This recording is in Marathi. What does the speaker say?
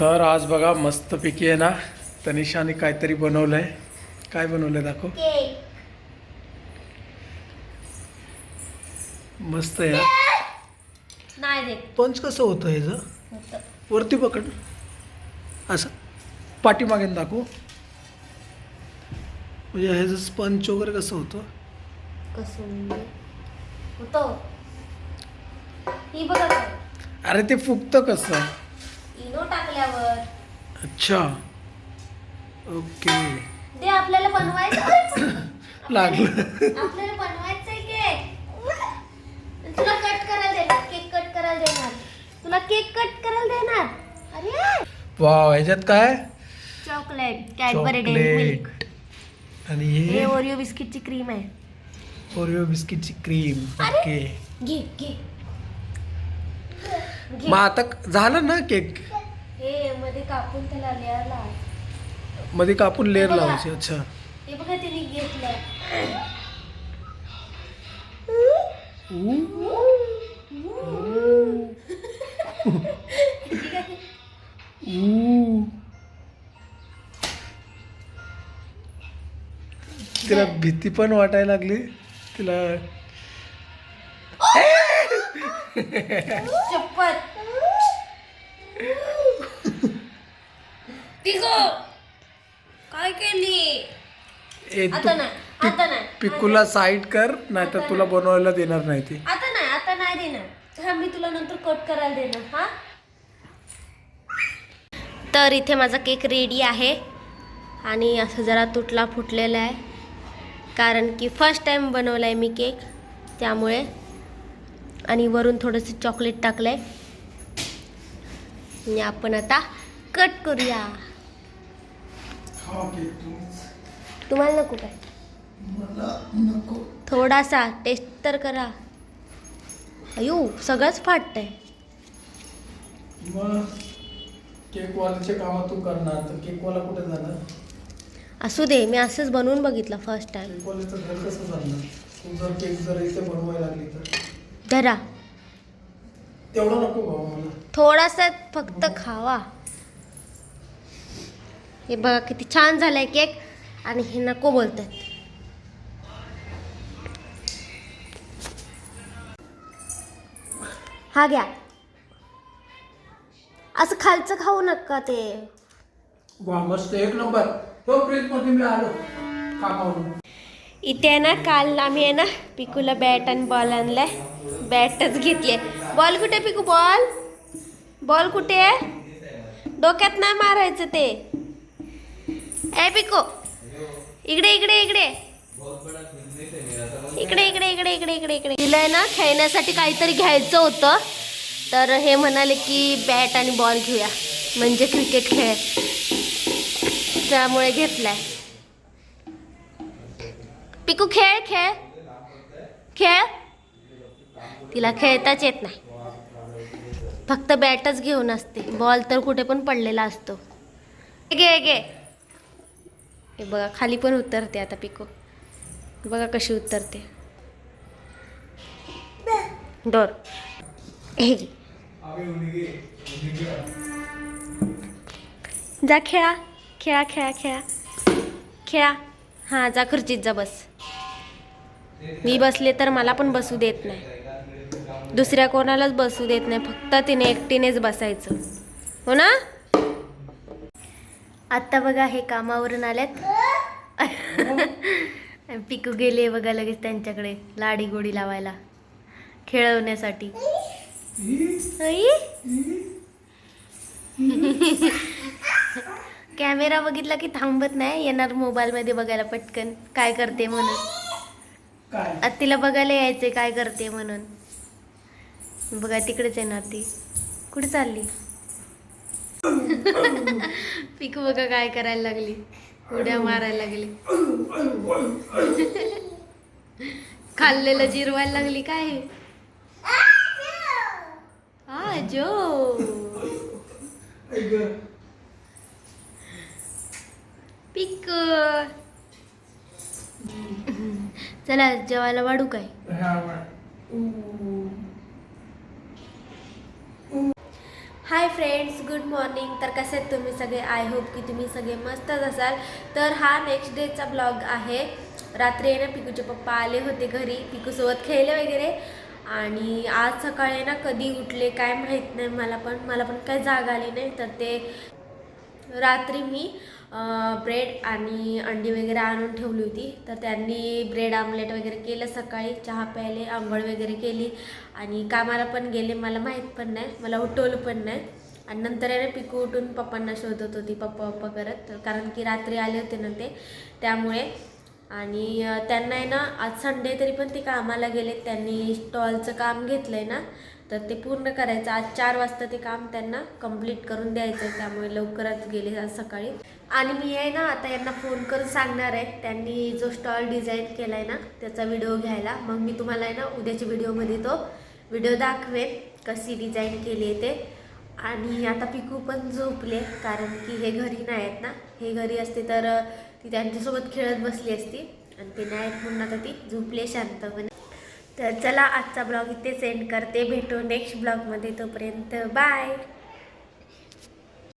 तर आज बघा मस्तपैकी आहे ना तनिषाने काहीतरी बनवलंय. काय बनवलंय दाखव. मस्त आहे. नाही पंच कसं होतं ह्याचं. वरती पकड. असं. पाठीमागे दाखवू. म्हणजे ह्याचं स्पंच वगैरे कसं होतं? कसं. अरे ते फुगतं कसं? टाकल्यावर अच्छा. ओके. ते आपल्याला बनवायचं लागलं. आपल्याला बनवायचंय केक तुला कट करायला देणार केक कट करायला देणार. तुला केक कट करायला देणार. अरे! वाव ह्याच्यात काय? Chocolate Cadbury dairy milk chocolate आणि हे? हे ओरिओ बिस्किटची क्रीम आहे. ओरिओ बिस्किटची क्रीम. ओके घे घे. मग आता झालं ना केक हे मध्ये कापून त्याला लेअर लावमध्ये कापून लेअर. लावायची अच्छा हे बघा तिने घेतलंय ऊ. तिला भीती पण वाटायला लागली तिला चप्पल पिको. काय केली? आता नाही आता नाही. पिकूला साईड कर नाहीतर तुला बनवायला देणार नाही ती. आता नाही आता नाही देणार. हा मी तुला नंतर कट करायला देणार हा? तर इथे माझा केक रेडी आहे. आणि असं जरा तुटला फुटलेला आहे. कारण की फर्स्ट टाइम बनवला आहे मी केक त्यामुळे. आणि वरून थोडंसं चॉकलेट टाकलं आहे आणि आपण आता कट करूया. तुम्हाला नको काय? थोडासा टेस्ट तर करा. अयो सगळंच फाटतंय. केकवाल्याचे काम तू करणार तर केकवाला कुठे जाणार? असू दे मी असंच बनवून बघितलं फर्स्ट टाइम केकवाल्याचं घर कसं चालणार? तू जर केक जर इथे बनवायला लागली तर? धरा. तेवढा नको भाऊ मला. थोडासा फक्त खावा. हे बघा किती छान झालंय केक. आणि हे नको बोलतात. हा घ्या. असं खालचं खाऊ नका ते. वा मस्त. एक नंबर. तो फ्रीजमध्ये मी आलो. कामावरून इथे आहे ना काल आम्ही आहे ना पिकूला बॅट आणि बॉल आणलाय. बॅटच घेतली बॉल कुठे पिकू? बॉल बॉल कुठे आहे? डोक्यात नाही मारायचं ते. ए पिकू. इकडे इकडे इकडे. इकडे इकडे इकडे इकडे इकडे इकडे. तिला आहे ना खेळण्यासाठी काहीतरी घ्यायचं होतं. तर हे म्हणाले की बॅट आणि बॉल घेऊया. म्हणजे क्रिकेट खेळ. त्यामुळे घेतलाय. पिकू खेळ खेळ. खेळ. तिला खेळताच येत नाही. फक्त बॅटच घेऊन असते. बॉल तर कुठे पण पडलेला असतो. घे घे हे बघा खाली पण उतरते आता पिको. बघा कशी उतरते. डोर. हे जा खेळा खेळा खेळा खेळा. खेळा. हां जा खुर्चीत जा बस. मी बसले तर मला पण बसू देत नाही. दुसऱ्या कोणालाच बसू देत नाही. फक्त तिने एकटीनेच बसायचं. हो ना? आत्ता बघा हे कामावरून आल्यात. पिकू गेले बघा लगेच त्यांच्याकडे लाडी गोडी लावायला खेळवण्यासाठी? कॅमेरा बघितला की थांबत नाही येणार मोबाईलमध्ये बघायला पटकन. काय करते म्हणून? तिला बघायला यायचंय काय करते म्हणून. बघा तिकडेच येणार ती कुठे चालली? पिकू बघा काय करायला लागली. उड्या मारायला लागली. खाल्लेलं जिरवायला लागली काय हा? जो. पिक. चला जेवायला वाढू काय? हाय फ्रेंड्स गुड मॉर्निंग तर कसे आहेत तुम्ही सगळे? आय होप की तुम्ही सगळे मस्तच असाल. तर हा नेक्स्ट डेचा ब्लॉग आहे. रात्री आहे ना पिकूचे पप्पा आले होते घरी. पिकूसोबत खेळले वगैरे. आणि आज सकाळी ना कधी उठले काय माहीत नाही मला पण. मला पण काय जाग आली नाही. तर ते रात्री मी ब्रेड आणि अंडी वगैरे आणून ठेवली होती. तर त्यांनी ब्रेड आमलेट वगैरे केलं सकाळी चहा प्यायले आंघोळ वगैरे केली. आणि कामाला पण गेले मला माहीत पण नाही मला उठवलं पण नाही. आणि नंतर आहे ना पिकू उठून पप्पांना शोधत होती पप्पा पप्पा करत. तर कारण की रात्री आले होते ना ते. त्यामुळे आणि त्यांना आहे ना आज संडे तरी पण ते कामाला गेले त्यांनी स्टॉलचं काम घेतलं आहे ना तर ते पूर्ण करायचं. आज चार वाजता ते काम त्यांना कंप्लीट करून द्यायचं आहे त्यामुळे लवकरच गेले आज सकाळी. आणि मी आहे ना आता यांना फोन करून सांगणार आहे. त्यांनी जो स्टॉल डिझाईन केला आहे ना त्याचा व्हिडिओ घ्यायला. मग मी तुम्हाला आहे ना उद्याच्या व्हिडिओमध्ये तो व्हिडिओ दाखवेन कशी डिझाईन केली आहे ते. आणि आता पिकू पण झोपले कारण की हे घरी नाही आहेत ना. हे घरी असते तर ती त्यांच्यासोबत खेळत बसली असती. आणि ते नाही म्हणून आता ती झोपले शांतपणे. तर चला आजचा ब्लॉग इथे सेंड करते. भेटू नेक्स्ट ब्लॉगमध्ये. तोपर्यंत बाय